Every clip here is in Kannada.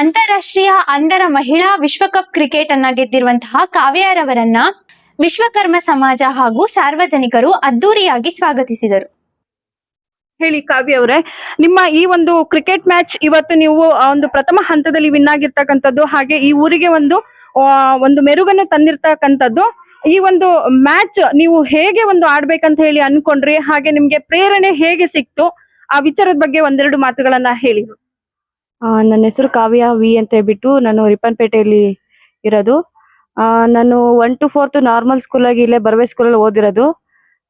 ಅಂತಾರಾಷ್ಟ್ರೀಯ ಅಂಧರ ಮಹಿಳಾ ವಿಶ್ವಕಪ್ ಕ್ರಿಕೆಟ್ ಅನ್ನ ಗೆದ್ದಿರುವಂತಹ ಕಾವ್ಯಾರವರನ್ನ ವಿಶ್ವಕರ್ಮ ಸಮಾಜ ಹಾಗೂ ಸಾರ್ವಜನಿಕರು ಅದ್ದೂರಿಯಾಗಿ ಸ್ವಾಗತಿಸಿದರು. ಹೇಳಿ ಕಾವ್ಯ ಅವರೇ, ನಿಮ್ಮ ಈ ಒಂದು ಕ್ರಿಕೆಟ್ ಮ್ಯಾಚ್ ಇವತ್ತು ನೀವು ಒಂದು ಪ್ರಥಮ ಹಂತದಲ್ಲಿ ವಿನ್ ಆಗಿರ್ತಕ್ಕಂಥದ್ದು, ಹಾಗೆ ಈ ಊರಿಗೆ ಒಂದು ಒಂದು ಮೆರುಗನ್ನು ತಂದಿರ್ತಕ್ಕಂಥದ್ದು, ಈ ಒಂದು ಮ್ಯಾಚ್ ನೀವು ಹೇಗೆ ಒಂದು ಆಡ್ಬೇಕಂತ ಹೇಳಿ ಅನ್ಕೊಂಡ್ರಿ, ಹಾಗೆ ನಿಮ್ಗೆ ಪ್ರೇರಣೆ ಹೇಗೆ ಸಿಕ್ತು, ಆ ವಿಚಾರದ ಬಗ್ಗೆ ಒಂದೆರಡು ಮಾತುಗಳನ್ನ ಹೇಳಿ. ನನ್ನ ಹೆಸರು ಕಾವ್ಯ ವಿ ಅಂತ ಹೇಳ್ಬಿಟ್ಟು ನಾನು ರಿಪ್ಪನ್ಪೇಟೆಯಲ್ಲಿ ಇರೋದು. ನಾನು ಒನ್ ಟು ಫೋರ್ತ್ ನಾರ್ಮಲ್ ಸ್ಕೂಲಾಗಿ ಇಲ್ಲೇ ಬರ್ವೆ ಸ್ಕೂಲಲ್ಲಿ ಓದಿರೋದು.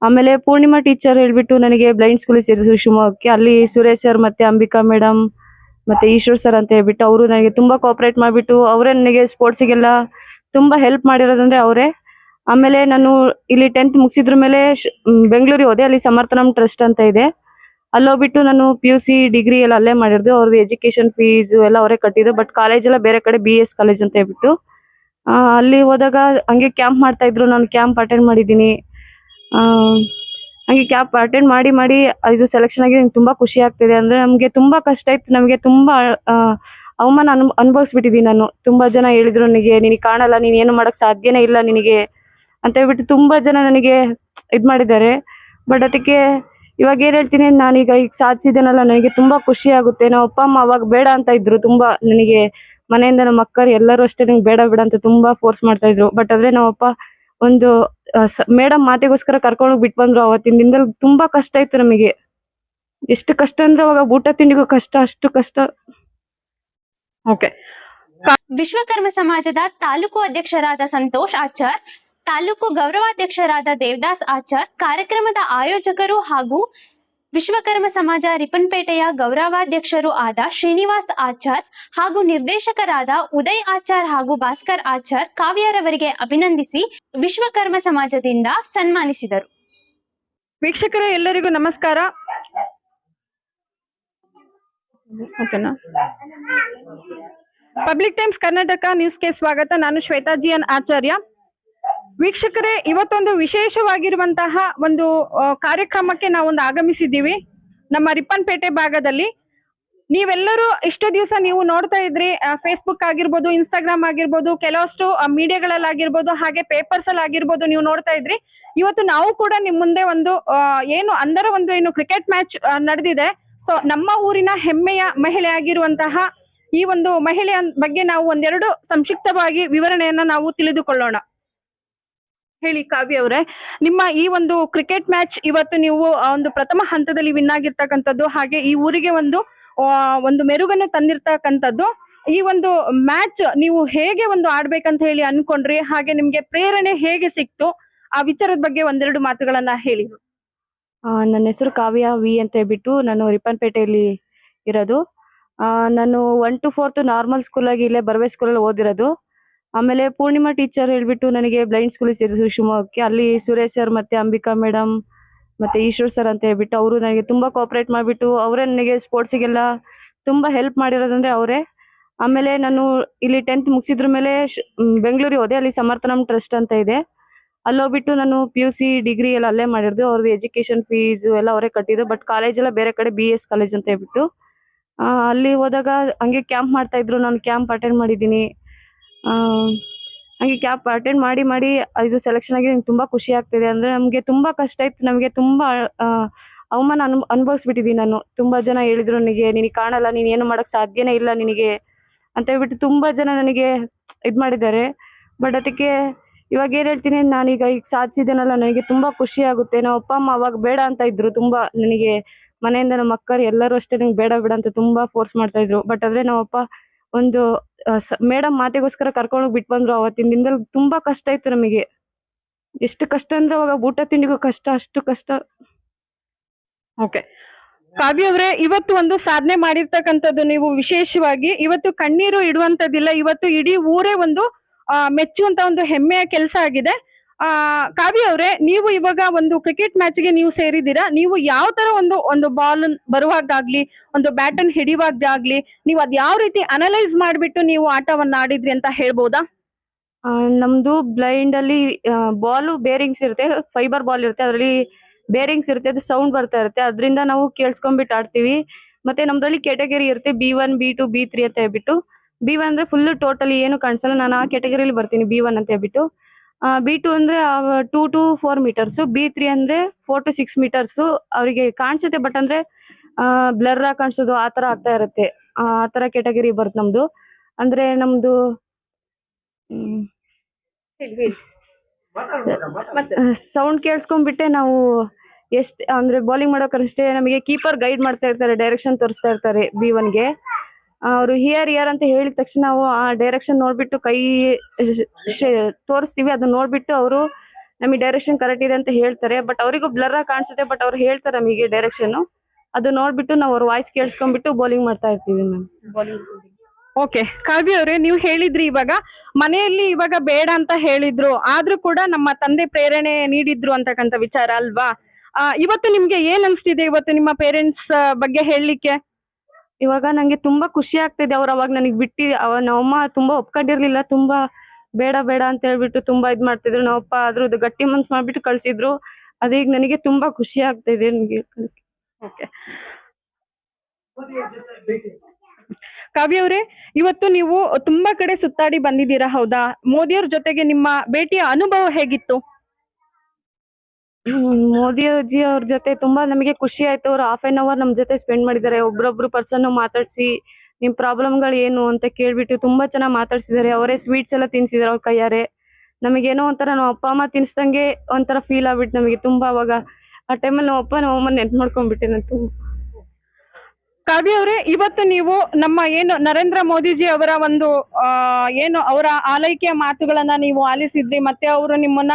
ಆಮೇಲೆ ಪೂರ್ಣಿಮಾ ಟೀಚರ್ ಹೇಳ್ಬಿಟ್ಟು ನನಗೆ ಬ್ಲೈಂಡ್ ಸ್ಕೂಲಿಗೆ ಸೇರಿಸಿದ್ರು ಶಿವಮೊಗ್ಗಕ್ಕೆ. ಅಲ್ಲಿ ಸುರೇಶ್ ಸರ್ ಮತ್ತೆ ಅಂಬಿಕಾ ಮೇಡಮ್ ಮತ್ತೆ ಈಶ್ವರ್ ಸರ್ ಅಂತ ಹೇಳ್ಬಿಟ್ಟು ಅವರು ನನಗೆ ತುಂಬಾ ಕೋಆಪರೇಟ್ ಮಾಡಿಬಿಟ್ಟು ಅವರೇ ನನಗೆ ಸ್ಪೋರ್ಟ್ಸಿಗೆಲ್ಲ ತುಂಬಾ ಹೆಲ್ಪ್ ಮಾಡಿರೋದಂದ್ರೆ ಅವರೇ. ಆಮೇಲೆ ನಾನು ಇಲ್ಲಿ ಟೆಂತ್ ಮುಗಿಸಿದ್ರ ಮೇಲೆ ಬೆಂಗಳೂರಿಗೆ ಹೋದೆ. ಅಲ್ಲಿ ಸಮರ್ಥನಂ ಟ್ರಸ್ಟ್ ಅಂತ ಇದೆ. ಅಲ್ಲೋಗ್ಬಿಟ್ಟು ನಾನು ಪಿ ಯು ಸಿ ಡಿಗ್ರಿ ಎಲ್ಲ ಅಲ್ಲೇ ಮಾಡಿರೋದು ಅವ್ರದ್ದು ಎಜುಕೇಶನ್ ಫೀಸ್ ಎಲ್ಲ ಅವರೇ ಕಟ್ಟಿದ್ದು ಬಟ್ ಕಾಲೇಜ್ ಎಲ್ಲ ಬೇರೆ ಕಡೆ ಬಿ ಎಸ್ ಕಾಲೇಜ್ ಅಂತ ಹೇಳ್ಬಿಟ್ಟು. ಅಲ್ಲಿ ಹೋದಾಗ ಹಂಗೆ ಕ್ಯಾಂಪ್ ಮಾಡ್ತಾ ಇದ್ರು, ನಾನು ಕ್ಯಾಂಪ್ ಅಟೆಂಡ್ ಮಾಡಿದ್ದೀನಿ. ಹಂಗೆ ಕ್ಯಾಂಪ್ ಅಟೆಂಡ್ ಮಾಡಿ ಮಾಡಿ ಇದು ಸೆಲೆಕ್ಷನ್ ಆಗಿ ನಂಗೆ ತುಂಬಾ ಖುಷಿ ಆಗ್ತಿದೆ. ಅಂದ್ರೆ ನಮಗೆ ತುಂಬಾ ಕಷ್ಟ ಇತ್ತು, ನಮಗೆ ತುಂಬಾ ಅವಮಾನ ಅನ್, ಅನುಭವಿಸ್ಬಿಟ್ಟಿದ್ದೀನಿ ನಾನು. ತುಂಬಾ ಜನ ಹೇಳಿದ್ರು ನನಗೆ ನಿನಗೆ ಕಾಣಲ್ಲ, ನೀನು ಏನು ಮಾಡಕ್ ಸಾಧ್ಯನೇ ಇಲ್ಲ ನಿನಗೆ ಅಂತ ಹೇಳ್ಬಿಟ್ಟು ತುಂಬಾ ಜನ ನನಗೆ ಇದು ಮಾಡಿದ್ದಾರೆ. ಬಟ್ ಅದಕ್ಕೆ ಇವಾಗ ಏನ್ ಹೇಳ್ತೀನಿ, ನಾನೀಗ ಈಗ ಸಾಧಿಸಿದ್ದೇನಲ್ಲ ನನಗೆ ತುಂಬಾ ಖುಷಿ ಆಗುತ್ತೆ. ನಮ್ಮ ಅಪ್ಪ, ಅಮ್ಮ ಅವಾಗ ಬೇಡ ಅಂತ ಇದ್ರು, ತುಂಬಾ ನನಗೆ ಮನೆಯಿಂದ ನಮ್ಮ ಅಕ್ಕರು ಎಲ್ಲರೂ ಅಷ್ಟೇ ನಂಗೆ ಬೇಡ ಬೇಡ ಅಂತ ತುಂಬಾ ಫೋರ್ಸ್ ಮಾಡ್ತಾ ಇದ್ರು. ಬಟ್ ಆದ್ರೆ ನಮ್ಮಪ್ಪ ಒಂದು ಮೇಡಮ್ ಮಾತಿಗೋಸ್ಕರ ಕರ್ಕೊಂಡು ಬಿಟ್ ಬಂದ್ರು ಅವತ್ತಿನ ದಿನದಲ್ಲಿ, ತುಂಬಾ ಕಷ್ಟ ಇತ್ತು ನಮಗೆ. ಎಷ್ಟು ಕಷ್ಟ ಅಂದ್ರೆ ಅವಾಗ ಊಟ ತಿಂಡಿಗೂ ಕಷ್ಟ, ಅಷ್ಟು ಕಷ್ಟ. ಓಕೆ ವಿಶ್ವಕರ್ಮ ಸಮಾಜದ ತಾಲೂಕು ಅಧ್ಯಕ್ಷರಾದ ಸಂತೋಷ್ ಆಚಾರ್ ತಾಲೂಕು ಗೌರವಾಧ್ಯಕ್ಷರಾದ ದೇವದಾಸ್ ಆಚಾರ್, ಕಾರ್ಯಕ್ರಮದ ಆಯೋಜಕರು ಹಾಗೂ ವಿಶ್ವಕರ್ಮ ಸಮಾಜ ರಿಪ್ಪನ್ಪೇಟೆಯ ಗೌರವಾಧ್ಯಕ್ಷರು ಆದ ಶ್ರೀನಿವಾಸ್ ಆಚಾರ್ ಹಾಗೂ ನಿರ್ದೇಶಕರಾದ ಉದಯ್ ಆಚಾರ್ ಹಾಗೂ ಭಾಸ್ಕರ್ ಆಚಾರ್ ಕಾವ್ಯರವರಿಗೆ ಅಭಿನಂದಿಸಿ ವಿಶ್ವಕರ್ಮ ಸಮಾಜದಿಂದ ಸನ್ಮಾನಿಸಿದರು. ವೀಕ್ಷಕರ, ಎಲ್ಲರಿಗೂ ನಮಸ್ಕಾರ. ಪಬ್ಲಿಕ್ ಟೈಮ್ಸ್ ಕರ್ನಾಟಕ ನ್ಯೂಸ್ಗೆ ಸ್ವಾಗತ. ನಾನು ಶ್ವೇತಾ ಜಿಎನ್ ಆಚಾರ್ಯ. ವೀಕ್ಷಕರೇ, ಇವತ್ತೊಂದು ವಿಶೇಷವಾಗಿರುವಂತಹ ಒಂದು ಕಾರ್ಯಕ್ರಮಕ್ಕೆ ನಾವೊಂದು ಆಗಮಿಸಿದ್ದೀವಿ. ನಮ್ಮ ರಿಪ್ಪನ್ಪೇಟೆ ಭಾಗದಲ್ಲಿ. ನೀವೆಲ್ಲರೂ ಇಷ್ಟು ದಿವಸ ನೀವು ನೋಡ್ತಾ ಇದ್ರಿ ಫೇಸ್ಬುಕ್ ಆಗಿರ್ಬೋದು ಇನ್ಸ್ಟಾಗ್ರಾಮ್ ಆಗಿರ್ಬೋದು, ಕೆಲವಷ್ಟು ಮೀಡಿಯಾಗಳಲ್ಲಿ ಆಗಿರ್ಬೋದು ಹಾಗೆ ಪೇಪರ್ಸ್ ಅಲ್ಲಿ ಆಗಿರ್ಬೋದು ನೀವು ನೋಡ್ತಾ ಇದ್ರಿ. ಇವತ್ತು ನಾವು ಕೂಡ ನಿಮ್ ಮುಂದೆ ಒಂದು ಏನು ಅಂದರ ಒಂದು ಏನು ಕ್ರಿಕೆಟ್ ಮ್ಯಾಚ್ ನಡೆದಿದೆ. ಸೊ ನಮ್ಮ ಊರಿನ ಹೆಮ್ಮೆಯ ಮಹಿಳೆ ಆಗಿರುವಂತಹ ಈ ಒಂದು ಮಹಿಳೆಯ ಬಗ್ಗೆ ನಾವು ಒಂದೆರಡು ಸಂಕ್ಷಿಪ್ತವಾಗಿ ವಿವರಣೆಯನ್ನ ನಾವು ತಿಳಿದುಕೊಳ್ಳೋಣ. ಹೇಳಿ ಕಾವ್ಯ ಅವರೇ, ನಿಮ್ಮ ಈ ಒಂದು ಕ್ರಿಕೆಟ್ ಮ್ಯಾಚ್ ಇವತ್ತು ನೀವು ಒಂದು ಪ್ರಥಮ ಹಂತದಲ್ಲಿ ವಿನ್ ಆಗಿರ್ತಕ್ಕಂಥದ್ದು, ಹಾಗೆ ಈ ಊರಿಗೆ ಒಂದು ಒಂದು ಮೆರುಗನ್ನು ತಂದಿರ್ತಕ್ಕಂಥದ್ದು, ಈ ಒಂದು ಮ್ಯಾಚ್ ನೀವು ಹೇಗೆ ಒಂದು ಆಡ್ಬೇಕಂತ ಹೇಳಿ ಅನ್ಕೊಂಡ್ರಿ, ಹಾಗೆ ನಿಮ್ಗೆ ಪ್ರೇರಣೆ ಹೇಗೆ ಸಿಕ್ತು, ಆ ವಿಚಾರದ ಬಗ್ಗೆ ಒಂದೆರಡು ಮಾತುಗಳನ್ನ ಹೇಳಿ. ನನ್ನ ಹೆಸರು ಕಾವ್ಯ ವಿ ಅಂತ ಹೇಳ್ಬಿಟ್ಟು ನಾನು ರಿಪ್ಪನ್ಪೇಟೆಯಲ್ಲಿ ಇರೋದು. ನಾನು ಒನ್ ಟು ಫೋರ್ತ್ ನಾರ್ಮಲ್ ಸ್ಕೂಲಾಗಿ ಇಲ್ಲೇ ಬರ್ವೆ ಸ್ಕೂಲಲ್ಲಿ ಓದಿರೋದು. ಆಮೇಲೆ ಪೂರ್ಣಿಮಾ ಟೀಚರ್ ಹೇಳ್ಬಿಟ್ಟು ನನಗೆ ಬ್ಲೈಂಡ್ ಸ್ಕೂಲ್ ಸೇರಿಸಿದ್ರು ಶಿವಮೊಗ್ಗಕ್ಕೆ. ಅಲ್ಲಿ ಸುರೇಶ್ ಸರ್ ಮತ್ತೆ ಅಂಬಿಕಾ ಮೇಡಮ್ ಮತ್ತೆ ಈಶ್ವರ್ ಸರ್ ಅಂತ ಹೇಳ್ಬಿಟ್ಟು ಅವರು ನನಗೆ ತುಂಬಾ ಕೋಆಪರೇಟ್ ಮಾಡಿಬಿಟ್ಟು ಅವರೇ ನನಗೆ ಸ್ಪೋರ್ಟ್ಸಿಗೆಲ್ಲ ತುಂಬಾ ಹೆಲ್ಪ್ ಮಾಡಿರೋದಂದ್ರೆ ಅವರೇ. ಆಮೇಲೆ ನಾನು ಇಲ್ಲಿ ಟೆಂತ್ ಮುಗಿಸಿದ್ರ ಮೇಲೆ ಬೆಂಗಳೂರಿಗೆ ಹೋದೆ. ಅಲ್ಲಿ ಸಮರ್ಥನಂ ಟ್ರಸ್ಟ್ ಅಂತ ಇದೆ. ಅಲ್ಲೋಗ್ಬಿಟ್ಟು ನಾನು ಪಿ ಯು ಸಿ ಡಿಗ್ರಿ ಎಲ್ಲ ಅಲ್ಲೇ ಮಾಡಿರೋದು. ಅವ್ರದ್ದು ಎಜುಕೇಶನ್ ಫೀಸ್ ಎಲ್ಲ ಅವರೇ ಕಟ್ಟಿದ್ರು. ಬಟ್ ಕಾಲೇಜ್ ಎಲ್ಲ ಬೇರೆ ಕಡೆ ಬಿ ಎಸ್ ಕಾಲೇಜ್ ಅಂತ ಹೇಳ್ಬಿಟ್ಟು. ಅಲ್ಲಿ ಹೋದಾಗ ಹಂಗೆ ಕ್ಯಾಂಪ್ ಮಾಡ್ತಾ ಇದ್ರು. ನಾನು ಕ್ಯಾಂಪ್ ಅಟೆಂಡ್ ಮಾಡಿದ್ದೀನಿ. ಹಂಗೆ ಕ್ಯಾಪ್ ಅಟೆಂಡ್ ಮಾಡಿ ಮಾಡಿ ಇದು ಸೆಲೆಕ್ಷನ್ ಆಗಿ ನಂಗೆ ತುಂಬಾ ಖುಷಿ ಆಗ್ತಿದೆ. ಅಂದ್ರೆ ನಮಗೆ ತುಂಬಾ ಕಷ್ಟ ಇತ್ತು. ನಮಗೆ ತುಂಬಾ ಅವಮಾನ ಅನು ಅನುಭವಿಸ್ಬಿಟ್ಟಿದ್ದೀನಿ ನಾನು. ತುಂಬಾ ಜನ ಹೇಳಿದ್ರು ನನಗೆ, ನಿನಗೆ ಕಾಣಲ್ಲ, ನೀನು ಏನು ಮಾಡೋಕ್ಕೆ ಸಾಧ್ಯನೇ ಇಲ್ಲ ನಿನಗೆ ಅಂತ ಹೇಳ್ಬಿಟ್ಟು ತುಂಬಾ ಜನ ನನಗೆ ಇದು ಮಾಡಿದ್ದಾರೆ. ಬಟ್ ಅದಕ್ಕೆ ಇವಾಗ ಏನ್ ಹೇಳ್ತೀನಿ, ನಾನೀಗ ಈಗ ಸಾಧಿಸಿದ್ದೇನಲ್ಲ, ನನಗೆ ತುಂಬಾ ಖುಷಿ ಆಗುತ್ತೆ. ನಮ್ಮ ಅಪ್ಪ, ಅಮ್ಮ ಅವಾಗ ಬೇಡ ಅಂತ ಇದ್ರು. ತುಂಬಾ ನನಗೆ ಮನೆಯಿಂದ ನಮ್ಮ ಅಕ್ಕರು ಎಲ್ಲರೂ ಅಷ್ಟೇ, ನಂಗೆ ಬೇಡ ಬೇಡ ಅಂತ ತುಂಬಾ ಫೋರ್ಸ್ ಮಾಡ್ತಾ ಇದ್ರು. ಬಟ್ ಆದರೆ ನಮ್ಮಪ್ಪ ಒಂದು ಮೇಡಮ್ ಮಾತೆಗೋಸ್ಕರ ಕರ್ಕೊಂಡು ಬಿಟ್ಟು ಬಂದ್ರು ಅವತ್ತಿನ ದಿನದಲ್ಲಿ ತುಂಬಾ ಕಷ್ಟ ಇತ್ತು ನಮಗೆ. ಎಷ್ಟು ಕಷ್ಟ ಅಂದ್ರೆ ಅವಾಗ ಊಟ ತಿಂಡಿಗೂ ಕಷ್ಟ, ಅಷ್ಟು ಕಷ್ಟ. ಓಕೆ. ಕಾವ್ಯ ಅವರೇ, ಇವತ್ತು ಒಂದು ಸಾಧನೆ ಮಾಡಿರ್ತಕ್ಕಂಥದ್ದು ನೀವು ವಿಶೇಷವಾಗಿ ಇವತ್ತು ಕಣ್ಣೀರು ಇಡುವಂತದ್ದಿಲ್ಲ ಇವತ್ತು ಇಡೀ ಊರೇ ಒಂದು ಮೆಚ್ಚುವಂತ ಒಂದು ಹೆಮ್ಮೆಯ ಕೆಲಸ ಆಗಿದೆ. ಆ, ಕಾವ್ಯ ಅವರೇ, ನೀವು ಇವಾಗ ಒಂದು ಕ್ರಿಕೆಟ್ ಮ್ಯಾಚ್ಗೆ ನೀವು ಸೇರಿದ್ದೀರಾ? ನೀವು ಯಾವ ತರ ಒಂದು ಒಂದು ಬಾಲ್ ಬರುವಾಗ್ಲಿ ಒಂದು ಬ್ಯಾಟ್ ಅನ್ನು ಹಿಡಿಯುವಾಗ್ಲಿ ನೀವು ಅದ್ ಯಾವ ರೀತಿ ಅನಲೈಸ್ ಮಾಡ್ಬಿಟ್ಟು ನೀವು ಆಟವನ್ನ ಆಡಿದ್ರಿ ಅಂತ ಹೇಳ್ಬೋದಾ? ನಮ್ದು ಬ್ಲೈಂಡ್ ಅಲ್ಲಿ ಬಾಲ್ ಬೇರಿಂಗ್ಸ್ ಇರುತ್ತೆ ಫೈಬರ್ ಬಾಲ್ ಇರುತ್ತೆ, ಅದರಲ್ಲಿ ಬೇರಿಂಗ್ಸ್ ಇರುತ್ತೆ, ಅದು ಸೌಂಡ್ ಬರ್ತಾ ಇರುತ್ತೆ, ಅದರಿಂದ ನಾವು ಕೇಳಿಸ್ಕೊಂಡ್ಬಿಟ್ಟು ಆಡ್ತೀವಿ. ಮತ್ತೆ ನಮ್ದ್ರಲ್ಲಿ ಕೆಟಗರಿ ಇರುತ್ತೆ B one B two B three ಅಂತ ಹೇಳ್ಬಿಟ್ಟು. ಬಿ ಒನ್ ಅಂದ್ರೆ ಫುಲ್ ಟೋಟಲಿ ಏನು ಕಾಣಿಸಲ್ಲ, ನಾನು ಆ ಕೆಟಗರಿಲಿ ಬರ್ತೀನಿ ಬಿ ಒನ್ ಅಂತ ಹೇಳ್ಬಿಟ್ಟು. ಬಿ ಟು ಅಂದ್ರೆ two to four meters B three ಅಂದ್ರೆ ಫೋರ್ ಟು ಸಿಕ್ಸ್ ಮೀಟರ್ಸ್ ಅವರಿಗೆ ಕಾಣಿಸುತ್ತೆ ಬಟ್ ಅಂದ್ರೆ ಬ್ಲರ್ ಆಗಿ ಕಾಣಿಸೋದು ಆ ತರ ಆಗ್ತಾ ಇರುತ್ತೆ. ಆ ತರ ಕೆಟಗರಿ ಬರುತ್ತೆ ನಮ್ದು. ಅಂದ್ರೆ ನಮ್ದು ಸೌಂಡ್ ಕೇಳಿಸ್ಕೊಂಡ್ಬಿಟ್ಟೆ ನಾವು ಎಷ್ಟ್ ಅಂದ್ರೆ ಬೌಲಿಂಗ್ ಮಾಡೋಕಷ್ಟೇ ನಮಗೆ ಕೀಪರ್ ಗೈಡ್ ಮಾಡ್ತಾ ಇರ್ತಾರೆ ಡೈರೆಕ್ಷನ್ ತೋರಿಸ್ತಾ ಇರ್ತಾರೆ ಬಿ ಒನ್ಗೆ ಅವರು ಹಿಯರ್ ಹಿಯರ್ ಅಂತ ಹೇಳಿದ ತಕ್ಷಣ ನಾವು ಆ ಡೈರೆಕ್ಷನ್ ನೋಡ್ಬಿಟ್ಟು ಕೈ ಶ್- ತೋರಿಸ್ತೀವಿ. ಅದನ್ನ ನೋಡ್ಬಿಟ್ಟು ಅವರು ನಮಗೆ ಡೈರೆಕ್ಷನ್ ಕರೆಕ್ಟ್ ಇದೆ ಅಂತ ಹೇಳ್ತಾರೆ. ಬಟ್ ಅವರಿಗೂ ಬ್ಲರ್ ಆಗಿ ಕಾಣಿಸುತ್ತೆ ಬಟ್ ಅವ್ರು ಹೇಳ್ತಾರೆ ನಮಗೆ ಡೈರೆಕ್ಷನ್ ಅದು ನೋಡ್ಬಿಟ್ಟು ನಾವು ಅವ್ರ ವಾಯ್ಸ್ ಕೇಳಿಸ್ಕೊಂಡ್ಬಿಟ್ಟು ಬೌಲಿಂಗ್ ಮಾಡ್ತಾ ಇರ್ತೀವಿ ಮ್ಯಾಮ್ ಓಕೆ ಕಾವ್ಯ ಅವರೇ ನೀವು ಹೇಳಿದ್ರಿ ಇವಾಗ ಮನೆಯಲ್ಲಿ ಇವಾಗ ಬೇಡ ಅಂತ ಹೇಳಿದ್ರು ಆದ್ರೂ ಕೂಡ ನಮ್ಮ ತಂದೆ ಪ್ರೇರಣೆ ನೀಡಿದ್ರು ಅಂತಕ್ಕಂಥ ವಿಚಾರ ಅಲ್ವಾ? ಇವತ್ತು ನಿಮ್ಗೆ ಏನ್ ಅನ್ಸ್ತಿದೆ ಇವತ್ತು ನಿಮ್ಮ ಪೇರೆಂಟ್ಸ್ ಬಗ್ಗೆ ಹೇಳಲಿಕ್ಕೆ? ಇವಾಗ ನಂಗೆ ತುಂಬಾ ಖುಷಿ ಆಗ್ತಿದೆ. ಅವ್ರು ಅವಾಗ ನನಗೆ ಬಿಟ್ಟಿ, ಅವ ನಮ್ಮಮ್ಮ ತುಂಬಾ ಒಪ್ಕೊಂಡಿರ್ಲಿಲ್ಲ. ತುಂಬಾ ಬೇಡ ಬೇಡ ಅಂತ ಹೇಳ್ಬಿಟ್ಟು ತುಂಬಾ ಇದ್ ಮಾಡ್ತಿದ್ರು. ನಮ್ಮಪ್ಪ ಅದ್ರದ್ದು ಗಟ್ಟಿ ಮನ್ಸ್ ಮಾಡ್ಬಿಟ್ಟು ಕಳ್ಸಿದ್ರು. ಅದೀಗ ನನಗೆ ತುಂಬಾ ಖುಷಿ ಆಗ್ತಿದೆ ನನಗೆ ಓಕೆ. ಕಾವ್ಯ ಅವರೇ, ಇವತ್ತು ನೀವು ತುಂಬಾ ಕಡೆ ಸುತ್ತಾಡಿ ಬಂದಿದ್ದೀರಾ, ಹೌದಾ? ಮೋದಿಯವ್ರ ಜೊತೆಗೆ ನಿಮ್ಮ ಭೇಟಿಯ ಅನುಭವ ಹೇಗಿತ್ತು? ಮೋದಿ ಅಜ್ಜಿ ಅವ್ರ ಜೊತೆ ತುಂಬಾ ನಮಗೆ ಖುಷಿ ಆಯ್ತು. ಅವ್ರು ಹಾಫ್ ಆನ್ ಅವರ್ ನಮ್ ಜೊತೆ ಸ್ಪೆಂಡ್ ಮಾಡಿದ್ದಾರೆ. ಒಬ್ರೊಬ್ರು ಪರ್ಸನ್ ಮಾತಾಡ್ಸಿ, ನಿಮ್ ಪ್ರಾಬ್ಲಮ್ಗಳು ಏನು ಅಂತ ಕೇಳ್ಬಿಟ್ಟು ತುಂಬಾ ಚೆನ್ನಾಗಿ ಮಾತಾಡ್ಸಿದ್ದಾರೆ. ಅವರೇ ಸ್ವೀಟ್ಸ್ ಎಲ್ಲ ತಿನ್ಸಿದಾರೆ ಅವ್ರ ಕೈಯಾರೆ ನಮಗೇನೋ ಒಂಥರ ನಾವು ಅಪ್ಪ, ಅಮ್ಮ ತಿನ್ಸ್ದಂಗೆ ಒಂಥರ ಫೀಲ್ ಆಗ್ಬಿಟ್ಟು ನಮಗೆ ತುಂಬಾ ಅವಾಗ. ಆ ಟೈಮಲ್ಲಿ ನಾವು ಅಪ್ಪ ನಮ್ಮ ಅಮ್ಮ ನೆನ್ಪು ಮಾಡ್ಕೊಂಡ್ಬಿಟ್ಟೆ ನಾನು ತುಂಬ. ಕಾವ್ಯ ಅವರೇ, ಇವತ್ತು ನೀವು ನಮ್ಮ ಏನು ನರೇಂದ್ರ ಮೋದಿಜಿ ಅವರ ಒಂದು ಏನು ಅವರ ಆಲೈಕೆಯ ಮಾತುಗಳನ್ನ ನೀವು ಆಲಿಸಿದ್ರಿ, ಮತ್ತೆ ಅವರು ನಿಮ್ಮನ್ನ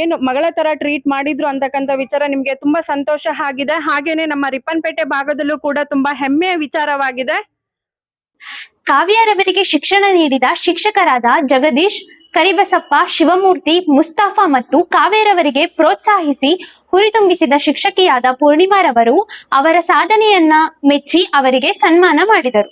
ಏನು ಮಗಳ ತರ ಟ್ರೀಟ್ ಮಾಡಿದ್ರು ಅಂತಕ್ಕಂಥ ವಿಚಾರ ನಿಮ್ಗೆ ತುಂಬಾ ಸಂತೋಷ ಆಗಿದೆ. ಹಾಗೇನೆ ನಮ್ಮ ರಿಪ್ಪನ್ಪೇಟೆ ಭಾಗದಲ್ಲೂ ಕೂಡ ತುಂಬಾ ಹೆಮ್ಮೆಯ ವಿಚಾರವಾಗಿದೆ. ಕಾವ್ಯರವರಿಗೆ ಶಿಕ್ಷಣ ನೀಡಿದ ಶಿಕ್ಷಕರಾದ ಜಗದೀಶ್, ಕರಿಬಸಪ್ಪ, ಶಿವಮೂರ್ತಿ, ಮುಸ್ತಾಫಾ ಮತ್ತು ಕಾವ್ಯರವರಿಗೆ ಪ್ರೋತ್ಸಾಹಿಸಿ ಹುರಿದುಂಬಿಸಿದ ಶಿಕ್ಷಕಿಯಾದ ಪೂರ್ಣಿಮಾರವರು ಅವರ ಸಾಧನೆಯನ್ನ ಮೆಚ್ಚಿ ಅವರಿಗೆ ಸನ್ಮಾನ ಮಾಡಿದರು.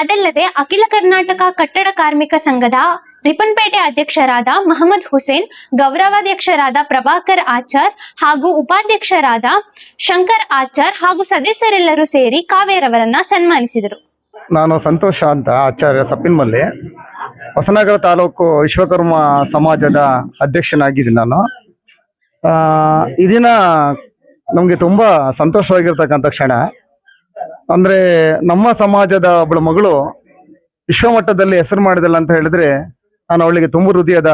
ಅದಲ್ಲದೆ ಅಖಿಲ ಕರ್ನಾಟಕ ಕಟ್ಟಡ ಕಾರ್ಮಿಕ ಸಂಘದ ರಿಪ್ಪನ್ಪೇಟೆ ಅಧ್ಯಕ್ಷರಾದ ಮಹಮ್ಮದ್ ಹುಸೇನ್, ಗೌರವಾಧ್ಯಕ್ಷರಾದ ಪ್ರಭಾಕರ್ ಆಚಾರ್ ಹಾಗೂ ಉಪಾಧ್ಯಕ್ಷರಾದ ಶಂಕರ್ ಆಚಾರ್ ಹಾಗೂ ಸದಸ್ಯರೆಲ್ಲರೂ ಸೇರಿ ಕಾವೇರವರನ್ನ ಸನ್ಮಾನಿಸಿದರು. ನಾನು ಸಂತೋಷ ಅಂತ ಆಚಾರ್ಯ ಸಪ್ಪಿನಮಲ್ಲಿ ಹೊಸನಗರ ತಾಲೂಕು ವಿಶ್ವಕರ್ಮ ಸಮಾಜದ ಅಧ್ಯಕ್ಷನಾಗಿದ್ದೀನಿ ನಾನು. ದಿನ ನಮಗೆ ತುಂಬ ಸಂತೋಷವಾಗಿರ್ತಕ್ಕಂಥ ಕ್ಷಣ. ಅಂದರೆ ನಮ್ಮ ಸಮಾಜದ ಒಬ್ಬಳ ಮಗಳು ವಿಶ್ವಮಟ್ಟದಲ್ಲಿ ಹೆಸರು ಮಾಡಿದಲ್ಲ ಅಂತ ಹೇಳಿದ್ರೆ ನಾನು ಅವಳಿಗೆ ತುಂಬ ಹೃದಯದ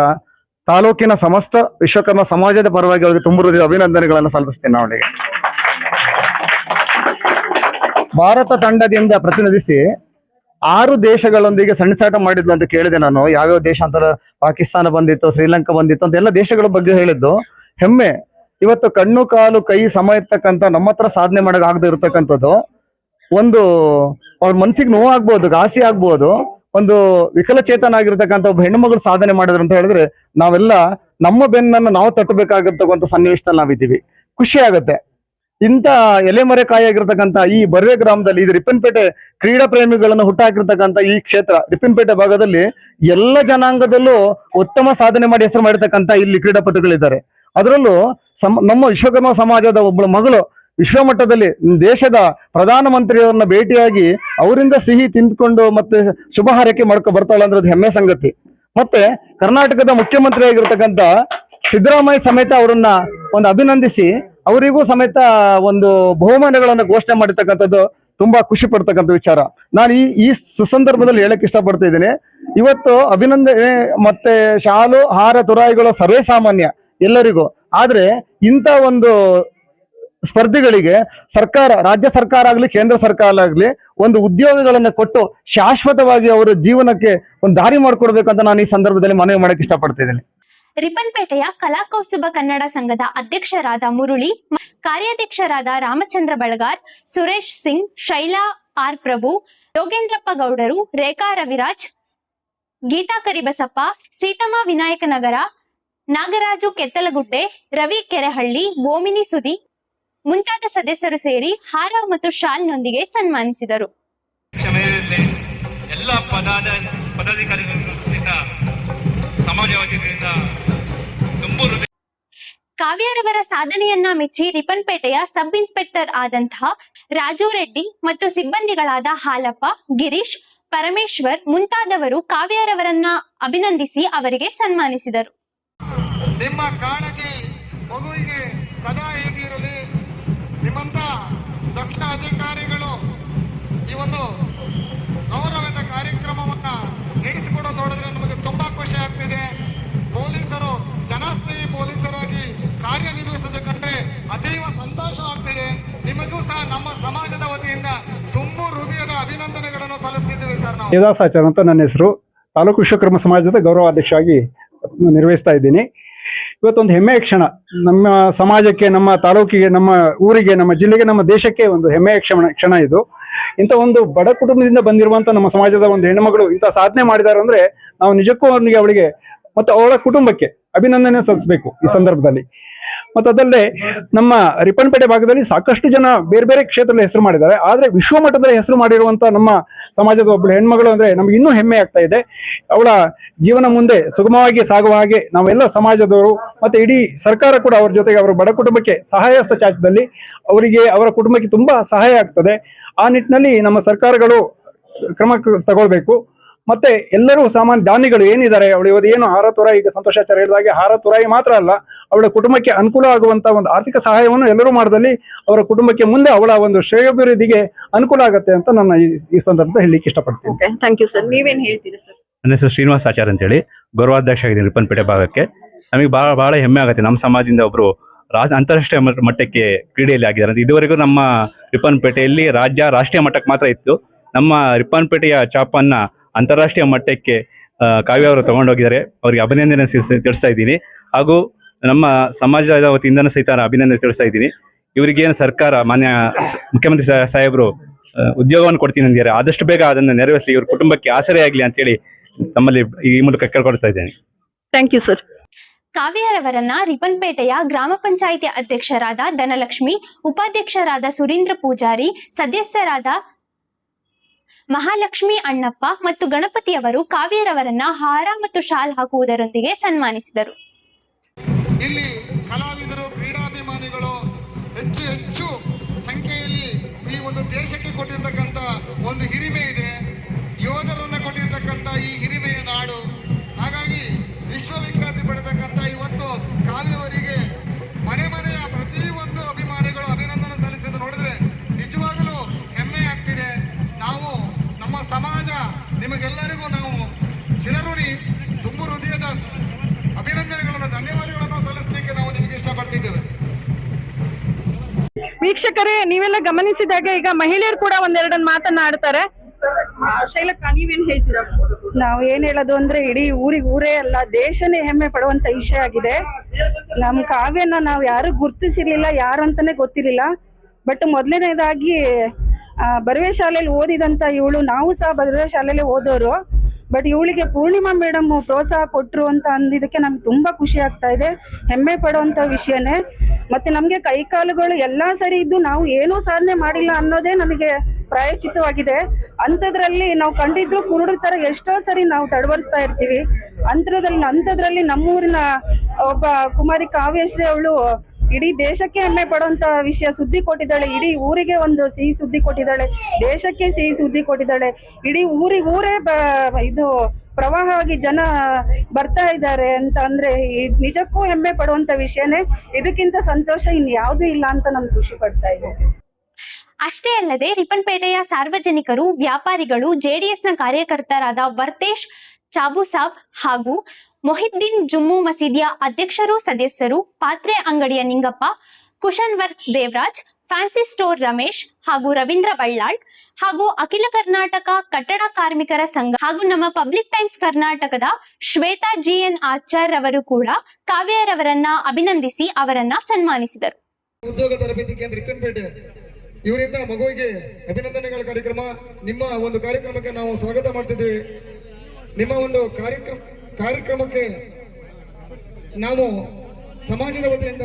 ತಾಲೂಕಿನ ಸಮಸ್ತ ವಿಶ್ವಕರ್ಮ ಸಮಾಜದ ಪರವಾಗಿ ಅವಳಿಗೆ ತುಂಬ ಹೃದಯದ ಅಭಿನಂದನೆಗಳನ್ನು ಸಲ್ಲಿಸ್ತೀನಿ ಅವಳಿಗೆ. ಭಾರತ ತಂಡದಿಂದ ಪ್ರತಿನಿಧಿಸಿ ಆರು ದೇಶಗಳೊಂದಿಗೆ ಸಣ್ಣಸಾಟ ಮಾಡಿದ್ಲು ಅಂತ ಕೇಳಿದೆ ನಾನು. ಯಾವ್ಯಾವ ದೇಶ ಅಂತ ಪಾಕಿಸ್ತಾನ ಬಂದಿತ್ತು, ಶ್ರೀಲಂಕಾ ಬಂದಿತ್ತು ಅಂತ ಎಲ್ಲ ದೇಶಗಳ ಬಗ್ಗೆ ಹೇಳಿದ್ದು. ಹೆಮ್ಮೆ. ಇವತ್ತು ಕಣ್ಣು, ಕಾಲು, ಕೈ ಸಮ ಇರ್ತಕ್ಕಂಥ ನಮ್ಮ ಹತ್ರ ಸಾಧನೆ ಮಾಡಕ್ ಆಗದೆ ಇರತಕ್ಕಂಥದ್ದು. ಒಂದು ಅವ್ರ ಮನ್ಸಿಗೆ ನೋವಾಗ್ಬೋದು, ಘಾಸಿ ಆಗ್ಬೋದು, ಒಂದು ವಿಕಲಚೇತನ ಆಗಿರ್ತಕ್ಕಂಥ ಒಬ್ಬ ಹೆಣ್ಣುಮಗಳು ಸಾಧನೆ ಮಾಡಿದ್ರು ಅಂತ ಹೇಳಿದ್ರೆ ನಾವೆಲ್ಲ ನಮ್ಮ ಬೆನ್ನನ್ನು ನಾವು ತಟ್ಟಬೇಕಾಗಿರ್ತಕ್ಕಂಥ ಸನ್ನಿವೇಶದಲ್ಲಿ ನಾವಿದ್ದೀವಿ. ಖುಷಿ ಆಗುತ್ತೆ. ಇಂಥ ಎಲೆಮರೆ ಕಾಯಾಗಿರ್ತಕ್ಕಂಥ ಈ ಬರ್ವೆ ಗ್ರಾಮದಲ್ಲಿ, ಇದು ರಿಪ್ಪನ್ಪೇಟೆ ಕ್ರೀಡಾ ಪ್ರೇಮಿಗಳನ್ನು ಹುಟ್ಟಾಕಿರ್ತಕ್ಕಂಥ ಈ ಕ್ಷೇತ್ರ, ರಿಪ್ಪನ್ಪೇಟೆ ಭಾಗದಲ್ಲಿ ಎಲ್ಲ ಜನಾಂಗದಲ್ಲೂ ಉತ್ತಮ ಸಾಧನೆ ಮಾಡಿ ಹೆಸರು ಮಾಡಿರ್ತಕ್ಕಂಥ ಇಲ್ಲಿ ಕ್ರೀಡಾಪಟುಗಳಿದ್ದಾರೆ. ಅದರಲ್ಲೂ ನಮ್ಮ ವಿಶ್ವಕರ್ಮ ಸಮಾಜದ ಒಬ್ಬಳು ಮಗಳು ವಿಶ್ವಮಟ್ಟದಲ್ಲಿ ದೇಶದ ಪ್ರಧಾನಮಂತ್ರಿಯವರನ್ನ ಭೇಟಿಯಾಗಿ ಅವರಿಂದ ಸಿಹಿ ತಿಂದ್ಕೊಂಡು ಮತ್ತೆ ಶುಭ ಹಾರೈಕೆ ಮಾಡ್ಕೊ ಬರ್ತಾಳೆ ಅಂದ್ರೆ ಅದು ಹೆಮ್ಮೆ ಸಂಗತಿ. ಮತ್ತೆ ಕರ್ನಾಟಕದ ಮುಖ್ಯಮಂತ್ರಿ ಆಗಿರ್ತಕ್ಕಂಥ ಸಿದ್ದರಾಮಯ್ಯ ಸಮೇತ ಅವರನ್ನ ಒಂದು ಅಭಿನಂದಿಸಿ ಅವರಿಗೂ ಸಮೇತ ಒಂದು ಬಹುಮಾನಗಳನ್ನು ಘೋಷಣೆ ಮಾಡಿರ್ತಕ್ಕಂಥದ್ದು ತುಂಬಾ ಖುಷಿ ಪಡ್ತಕ್ಕಂಥ ವಿಚಾರ. ನಾನು ಈ ಈ ಸುಸಂದರ್ಭದಲ್ಲಿ ಹೇಳಕ್ ಇಷ್ಟಪಡ್ತಾ ಇದ್ದೀನಿ. ಇವತ್ತು ಅಭಿನಂದನೆ ಮತ್ತೆ ಶಾಲು, ಹಾರ, ತುರಾಯಿಗಳು ಸರ್ವೇ ಸಾಮಾನ್ಯ ಎಲ್ಲರಿಗೂ. ಆದ್ರೆ ಇಂಥ ಒಂದು ಸ್ಪರ್ಧಿಗಳಿಗೆ ಸರ್ಕಾರ, ರಾಜ್ಯ ಸರ್ಕಾರ ಆಗಲಿ, ಕೇಂದ್ರ ಸರ್ಕಾರ ಆಗ್ಲಿ ಒಂದು ಉದ್ಯೋಗಗಳನ್ನು ಕೊಟ್ಟು ಶಾಶ್ವತವಾಗಿ ಅವರ ಜೀವನಕ್ಕೆ ಒಂದು ದಾರಿ ಮಾಡ್ಕೊಡ್ಬೇಕಂತ ನಾನು ಈ ಸಂದರ್ಭದಲ್ಲಿ ಮನವಿ ಮಾಡಕ್ ಇಷ್ಟಪಡ್ತಿದ್ದೀನಿ. ರಿಪ್ಪನ್ಪೇಟೆಯ ಕಲಾಕೌಸ್ತುಭ ಕನ್ನಡ ಸಂಘದ ಅಧ್ಯಕ್ಷರಾದ ಮುರುಳಿ, ಕಾರ್ಯಾಧ್ಯಕ್ಷರಾದ ರಾಮಚಂದ್ರ ಬಳಗಾರ್, ಸುರೇಶ್ ಸಿಂಗ್, ಶೈಲಾ ಆರ್ ಪ್ರಭು, ಯೋಗೇಂದ್ರಪ್ಪ ಗೌಡರು, ರೇಖಾ ರವಿರಾಜ್, ಗೀತಾ ಕರಿಬಸಪ್ಪ, ಸೀತಮ್ಮ ವಿನಾಯಕನಗರ ನಾಗರಾಜು ಕೆತ್ತಲಗುಡ್ಡೆ, ರವಿ ಕೆರೆಹಳ್ಳಿ, ಗೋಮಿನಿ ಸುದಿ ಮುಂತಾದ ಸದಸ್ಯರು ಸೇರಿ ಹಾರ ಮತ್ತು ಶಾಲ್ನೊಂದಿಗೆ ಸನ್ಮಾನಿಸಿದರು. ಎಲ್ಲ ಪದಾದ ಪದಾಧಿಕಾರಿಗಳು ಸಮಾಜವಾದಿಗಳಿಂದ ಕಾವ್ಯರವರ ಸಾಧನೆಯನ್ನ ಮೆಚ್ಚಿ ರಿಪ್ಪನ್ಪೇಟೆಯ ಸಬ್ ಇನ್ಸ್ಪೆಕ್ಟರ್ ಆದಂತಹ ರಾಜು ರೆಡ್ಡಿ ಮತ್ತು ಸಿಬ್ಬಂದಿಗಳಾದ ಹಾಲಪ್ಪ ಗಿರೀಶ್ ಪರಮೇಶ್ವರ್ ಮುಂತಾದವರು ಕಾವ್ಯರವರನ್ನ ಅಭಿನಂದಿಸಿ ಅವರಿಗೆ ಸನ್ಮಾನಿಸಿದರು. ನಿಮ್ಮ ಕಾಳಜಿ ಮಗುವಿಗೆ ಸದಾ ದಕ್ಷ ಅಧಿಕಾರಿಗಳು ಈ ಒಂದು ಗೌರವದ ಕಾರ್ಯಕ್ರಮವನ್ನ ನಡೆಸಿಕೊಡೋದು ನೋಡಿದ್ರೆ ನಮಗೆ ತುಂಬಾ ಖುಷಿ ಆಗ್ತಿದೆ. ಪೊಲೀಸರು, ಜನಸ್ನೇಹಿ ಪೊಲೀಸರಾಗಿ ಕಾರ್ಯನಿರ್ವಹಿಸೋದು ಕಂಡ್ರೆ ಅತೀವ ಸಂತೋಷ ಆಗ್ತಿದೆ. ನಿಮಗೂ ಸಹ ನಮ್ಮ ಸಮಾಜದ ವತಿಯಿಂದ ತುಂಬು ಹೃದಯದ ಅಭಿನಂದನೆಗಳನ್ನು ಸಲ್ಲಿಸ್ತಿದ್ದೇವೆ ಸರ್ ನಾವು. ಅಂತ ನನ್ನ ಹೆಸರು. ತಾಲೂಕು ವಿಶ್ವಕರ್ಮ ಸಮಾಜದ ಗೌರವಾಧ್ಯಕ್ಷ ಆಗಿ ನಿರ್ವಹಿಸ್ತಾ ಇದ್ದೀನಿ. ಇವತ್ತೊಂದು ಹೆಮ್ಮೆಯ ಕ್ಷಣ. ನಮ್ಮ ಸಮಾಜಕ್ಕೆ, ನಮ್ಮ ತಾಲೂಕಿಗೆ, ನಮ್ಮ ಊರಿಗೆ, ನಮ್ಮ ಜಿಲ್ಲೆಗೆ, ನಮ್ಮ ದೇಶಕ್ಕೆ ಒಂದು ಹೆಮ್ಮೆಯ ಕ್ಷಣ ಕ್ಷಣ ಇದು. ಇಂಥ ಒಂದು ಬಡ ಕುಟುಂಬದಿಂದ ಬಂದಿರುವಂತ ನಮ್ಮ ಸಮಾಜದ ಒಂದು ಹೆಣ್ಣುಮಗಳು ಇಂಥ ಸಾಧನೆ ಮಾಡಿದ್ದಾರೆ ಅಂದ್ರೆ ನಾವು ನಿಜಕ್ಕೂ ಅವನಿಗೆ ಅವಳಿಗೆ ಮತ್ತು ಅವಳ ಕುಟುಂಬಕ್ಕೆ ಅಭಿನಂದನೆ ಸಲ್ಲಿಸಬೇಕು ಈ ಸಂದರ್ಭದಲ್ಲಿ. ಮತ್ತು ಅದಲ್ಲದೆ ನಮ್ಮ ರಿಪ್ಪನ್ಪೇಟೆ ಭಾಗದಲ್ಲಿ ಸಾಕಷ್ಟು ಜನ ಬೇರೆ ಬೇರೆ ಕ್ಷೇತ್ರದಲ್ಲಿ ಹೆಸರು ಮಾಡಿದ್ದಾರೆ. ಆದರೆ ವಿಶ್ವ ಮಟ್ಟದಲ್ಲಿ ಹೆಸರು ಮಾಡಿರುವಂಥ ನಮ್ಮ ಸಮಾಜದ ಒಬ್ಬಳು ಹೆಣ್ಮಗಳು ಅಂದ್ರೆ ನಮ್ಗೆ ಇನ್ನೂ ಹೆಮ್ಮೆ ಆಗ್ತಾ ಇದೆ. ಅವಳ ಜೀವನ ಮುಂದೆ ಸುಗಮವಾಗಿ ಸಾಗುವ ಹಾಗೆ ನಾವೆಲ್ಲ ಸಮಾಜದವರು ಮತ್ತೆ ಇಡೀ ಸರ್ಕಾರ ಕೂಡ ಅವ್ರ ಜೊತೆಗೆ ಅವರ ಬಡ ಕುಟುಂಬಕ್ಕೆ ಸಹಾಯ ಹಸ್ತ ಚಾಚದಲ್ಲಿ ಅವರಿಗೆ ಅವರ ಕುಟುಂಬಕ್ಕೆ ತುಂಬಾ ಸಹಾಯ ಆಗ್ತದೆ. ಆ ನಿಟ್ಟಿನಲ್ಲಿ ನಮ್ಮ ಸರ್ಕಾರಗಳು ಕ್ರಮ ತಗೊಳ್ಬೇಕು. ಮತ್ತೆ ಎಲ್ಲರೂ ಸಾಮಾನ್ಯ ದಾನಿಗಳು ಏನಿದ್ದಾರೆ ಅವಳು ಇವತ್ತು ಏನು ಹಾರ ತುರಾಯಿ ಈಗ ಸಂತೋಷಾಚಾರ ಹೇಳಿದಾಗೆ ಹಾರ ತುರಾಯಿ ಮಾತ್ರ ಅಲ್ಲ ಅವಳ ಕುಟುಂಬಕ್ಕೆ ಅನುಕೂಲ ಆಗುವಂತ ಒಂದು ಆರ್ಥಿಕ ಸಹಾಯವನ್ನು ಎಲ್ಲರೂ ಮಾಡದಲ್ಲಿ ಅವರ ಕುಟುಂಬಕ್ಕೆ ಮುಂದೆ ಅವಳ ಒಂದು ಶ್ರೇಯಾಭಿವೃದ್ಧಿಗೆ ಅನುಕೂಲ ಆಗುತ್ತೆ ಅಂತ ನನ್ನ ಈ- ಈ ಸಂದರ್ಭದಲ್ಲಿ ಹೇಳಲಿಕ್ಕೆ ಇಷ್ಟಪಡ್ತೀನಿ. ಓಕೆ ಥ್ಯಾಂಕ್ ಯು ಸರ್ ನೀವೇನ್ ಹೇಳ್ತೀರಿ ಸರ್ ನನ್ನ ಹೆಸರು ಶ್ರೀನಿವಾಸ್ ಆಚಾರ್ ಅಂತೇಳಿ ಗೌರವಾಧ್ಯಕ್ಷ ಆಗಿದ್ದೀನಿ ರಿಪ್ಪನ್ಪೇಟೆ ಭಾಗಕ್ಕೆ. ನಮಗೆ ಬಹಳ ಬಹಳ ಹೆಮ್ಮೆ ಆಗುತ್ತೆ. ನಮ್ಮ ಸಮಾಜದಿಂದ ಒಬ್ರು ರಾಜ ಅಂತಾರಾಷ್ಟ್ರೀಯ ಮಟ್ಟ- ಮಟ್ಟಕ್ಕೆ ಕ್ರೀಡೆಯಲ್ಲಿ ಆಗಿದ್ದಾರೆ ಅಂತ. ಇದುವರೆಗೂ ನಮ್ಮ ರಿಪ್ಪನ್ಪೇಟೆಯಲ್ಲಿ ರಾಜ್ಯ ರಾಷ್ಟ್ರೀಯ ಮಟ್ಟಕ್ಕೆ ಮಾತ್ರ ಇತ್ತು. ನಮ್ಮ ರಿಪ್ಪನ್ಪೇಟೆಯ ಚಾಪನ್ನ ಅಂತಾರಾಷ್ಟ್ರೀಯ ಮಟ್ಟಕ್ಕೆ ಕಾವ್ಯ ಅವರು ತಗೊಂಡೋಗಿದ್ದಾರೆ. ಅವರಿಗೆ ಅಭಿನಂದನೆ ತಿಳಿಸ್- ತಿಳಿಸ್ತಾ ಇದ್ದೀನಿ. ಹಾಗೂ ನಮ್ಮ ಸಮಾಜದ ವತಿಯಿಂದನೂ ಸಹಿತ ಅಭಿನಂದನೆ ತಿಳಿಸ್ತಾ ಇದ್ದೀನಿ. ಇವರಿಗೆ ಏನು ಸರ್ಕಾರ ಮಾನ್ಯ ಮುಖ್ಯಮಂತ್ರಿ ಸಾ- ಸಾಹೇಬರು ಉದ್ಯೋಗವನ್ನು ಕೊಡ್ತೀನಿ ಅಂದಿದ್ದಾರೆ. ಆದಷ್ಟು ಬೇಗ ಅದನ್ನು ನೆರವೇರಿಸಿ ಇವ್ರ ಕುಟುಂಬಕ್ಕೆ ಆಸರೆ ಆಗಲಿ ಅಂತೇಳಿ ತಮ್ಮಲ್ಲಿ ಈ ಮೂಲಕ ಕೇಳ್ಕೊಳ್ತಾ ಇದ್ದೇನೆ. ಥ್ಯಾಂಕ್ ಯು ಸರ್ ಕಾವ್ಯರವರನ್ನ ರಿಪನ್ಪೇಟೆಯ ಗ್ರಾಮ ಪಂಚಾಯಿತಿ ಅಧ್ಯಕ್ಷರಾದ ಧನಲಕ್ಷ್ಮಿ ಉಪಾಧ್ಯಕ್ಷರಾದ ಸುರೇಂದ್ರ ಪೂಜಾರಿ ಸದಸ್ಯರಾದ ಮಹಾಲಕ್ಷ್ಮಿ ಅಣ್ಣಪ್ಪ ಮತ್ತು ಗಣಪತಿಯವರು ಕಾವ್ಯರವರನ್ನ ಹಾರ ಮತ್ತು ಶಾಲ್ ಹಾಕುವುದರೊಂದಿಗೆ ಸನ್ಮಾನಿಸಿದರು. ಇಲ್ಲಿ ಕಲಾವಿದರು, ಕ್ರೀಡಾಭಿಮಾನಿಗಳು ಹೆಚ್ಚು ಹೆಚ್ಚು ಸಂಖ್ಯೆಯಲ್ಲಿ ಈ ಒಂದು ದೇಶಕ್ಕೆ ಕೊಟ್ಟಿರ್ತಕ್ಕಂತ ಒಂದು ಹಿರಿಮೆ ವೀಕ್ಷಕರೇ ನೀವೆಲ್ಲ ಗಮನಿಸಿದಾಗ ಈಗ ಮಹಿಳೆಯರು ಕೂಡ ಒಂದೆರಡನ್ನ ಮಾತನ್ನ ಆ, ಶೈಲಕ್ಕ ನೀವೇನ್ ಹೇಳ್ತೀರಾ? ನಾವು ಏನ್ ಹೇಳೋದು ಅಂದ್ರೆ ಇಡೀ ಊರಿಗೆ ಊರೇ ಅಲ್ಲ ದೇಶನೇ ಹೆಮ್ಮೆ ಪಡುವಂತ ವಿಷಯ ಆಗಿದೆ. ನಮ್ ಕಾವ್ಯನ ನಾವು ಯಾರು ಗುರ್ತಿಸಿರ್ಲಿಲ್ಲ ಯಾರಂತಾನೆ ಗೊತ್ತಿರ್ಲಿಲ್ಲ. ಬಟ್ ಮೊದಲನೇದಾಗಿ ಬರುವೆ ಶಾಲೆಯಲ್ಲಿ ಓದಿದಂತ ಇವಳು ನಾವು ಸಹ ಬರುವೆ ಶಾಲೆಯಲ್ಲಿ ಓದೋರು. ಬಟ್ ಇವಳಿಗೆ ಪೂರ್ಣಿಮಾ ಮೇಡಮ್ ಪ್ರೋತ್ಸಾಹ ಕೊಟ್ಟರು ಅಂತ ಅಂದಿದ್ದಕ್ಕೆ ನಮ್ಗೆ ತುಂಬ ಖುಷಿ ಆಗ್ತಾ ಇದೆ. ಹೆಮ್ಮೆ ಪಡುವಂಥ ವಿಷಯನೇ. ಮತ್ತು ನಮಗೆ ಕೈಕಾಲುಗಳು ಎಲ್ಲ ಸರಿ ಇದ್ದು ನಾವು ಏನೂ ಸಾಧನೆ ಮಾಡಿಲ್ಲ ಅನ್ನೋದೇ ನಮಗೆ ಪ್ರಾಯಶ್ಚಿತವಾಗಿದೆ. ಅಂಥದ್ರಲ್ಲಿ ನಾವು ಕಂಡಿದ್ರು ಕುರುಡ ಥರ ಎಷ್ಟೋ ಸರಿ ನಾವು ತಡವರಿಸ್ತಾ ಇರ್ತೀವಿ. ಅಂಥದ್ರಲ್ಲಿ ಅಂಥದ್ರಲ್ಲಿ ನಮ್ಮೂರಿನ ಒಬ್ಬ ಕುಮಾರಿ ಕಾವ್ಯಶ್ರೀ ಅವಳು ಇಡೀ ದೇಶಕ್ಕೆ ಹೆಮ್ಮೆ ಪಡುವಂತ ವಿಷಯ, ಸುದ್ದಿ ಕೊಟ್ಟಿದ್ದಾಳೆ. ಇಡೀ ಊರಿಗೆ ಒಂದು ಸಿಹಿ ಸುದ್ದಿ ಕೊಟ್ಟಿದ್ದಾಳೆ. ದೇಶಕ್ಕೆ ಸಿಹಿ ಸುದ್ದಿ ಕೊಟ್ಟಿದ್ದಾಳೆ. ಇಡೀ ಊರಿಗೆ ಊರೇ ಇದು ಪ್ರವಾಹವಾಗಿ ಜನ ಬರ್ತಾ ಇದ್ದಾರೆ ಅಂತ ಅಂದ್ರೆ ನಿಜಕ್ಕೂ ಹೆಮ್ಮೆ ಪಡುವಂತ ವಿಷಯನೇ. ಇದಕ್ಕಿಂತ ಸಂತೋಷ ಇನ್ ಯಾವ್ದು ಇಲ್ಲ ಅಂತ ನಾನು ಖುಷಿ ಪಡ್ತಾ ಇದ್ದೇನೆ. ಅಷ್ಟೇ ಅಲ್ಲದೆ, ರಿಪ್ಪನ್ಪೇಟೆಯ ಸಾರ್ವಜನಿಕರು, ವ್ಯಾಪಾರಿಗಳು, ಜೆಡಿಎಸ್ನ ಕಾರ್ಯಕರ್ತರಾದ ವರ್ತೇಶ್ ಚಾಬುಸಾಬ್ ಹಾಗೂ ಮೊಹಿದ್ದೀನ್ ಜುಮ್ಮು ಮಸೀದಿಯ ಅಧ್ಯಕ್ಷರು, ಸದಸ್ಯರು, ಪಾತ್ರೆ ಅಂಗಡಿಯ Ningappa, cushion works Devaraj, fancy store Ramesh ಹಾಗೂ ರವೀಂದ್ರ ಬಳ್ಳಾಳ್ ಹಾಗೂ ಅಖಿಲ ಕರ್ನಾಟಕ ಕಟ್ಟಡ ಕಾರ್ಮಿಕರ ಸಂಘ ಹಾಗೂ ನಮ್ಮ ಪಬ್ಲಿಕ್ ಟೈಮ್ಸ್ ಕರ್ನಾಟಕದ ಶ್ವೇತಾ ಜಿ ಎನ್ ಆಚಾರ್ ರವರು ಕೂಡ ಕಾವ್ಯರವರನ್ನ ಅಭಿನಂದಿಸಿ ಅವರನ್ನ ಸನ್ಮಾನಿಸಿದರು. ಉದ್ಯೋಗ ತರಬೇತಿ ಕೇಂದ್ರ ಇವರಿಂದ ಮಗುವಿಗೆ ಅಭಿನಂದನೆಗಳ ಕಾರ್ಯಕ್ರಮ, ನಿಮ್ಮ ಒಂದು ಕಾರ್ಯಕ್ರಮಕ್ಕೆ ನಾವು ಸ್ವಾಗತ ಮಾಡ್ತಿದ್ದೀವಿ. ನಿಮ್ಮ ಒಂದು ಕಾರ್ಯಕ್ರಮ, ಕಾರ್ಯಕ್ರಮಕ್ಕೆ ನಾವು ಸಮಾಜದ ವತಿಯಿಂದ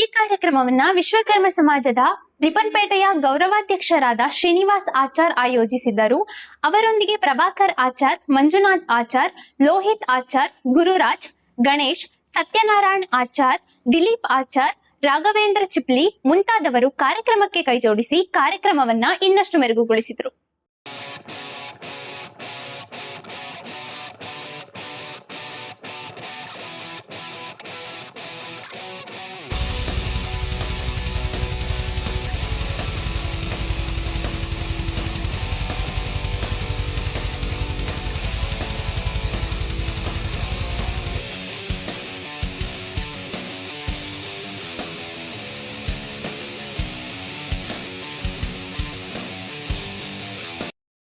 ಈ ಕಾರ್ಯಕ್ರಮವನ್ನ ವಿಶ್ವಕರ್ಮ ಸಮಾಜದ ರಿಪ್ಪನ್ಪೇಟೆಯ ಗೌರವಾಧ್ಯಕ್ಷರಾದ ಶ್ರೀನಿವಾಸ್ ಆಚಾರ್ ಆಯೋಜಿಸಿದ್ದರು. ಅವರೊಂದಿಗೆ ಪ್ರಭಾಕರ್ ಆಚಾರ್, ಮಂಜುನಾಥ್ ಆಚಾರ್, ಲೋಹಿತ್ ಆಚಾರ್, ಗುರುರಾಜ್, ಗಣೇಶ್, ಸತ್ಯನಾರಾಯಣ್ ಆಚಾರ್, ದಿಲೀಪ್ ಆಚಾರ್, ರಾಘವೇಂದ್ರ ಚಿಪ್ಲಿ ಮುಂತಾದವರು ಕಾರ್ಯಕ್ರಮಕ್ಕೆ ಕೈಜೋಡಿಸಿ ಕಾರ್ಯಕ್ರಮವನ್ನ ಇನ್ನಷ್ಟು ಮೆರುಗುಗೊಳಿಸಿದರು.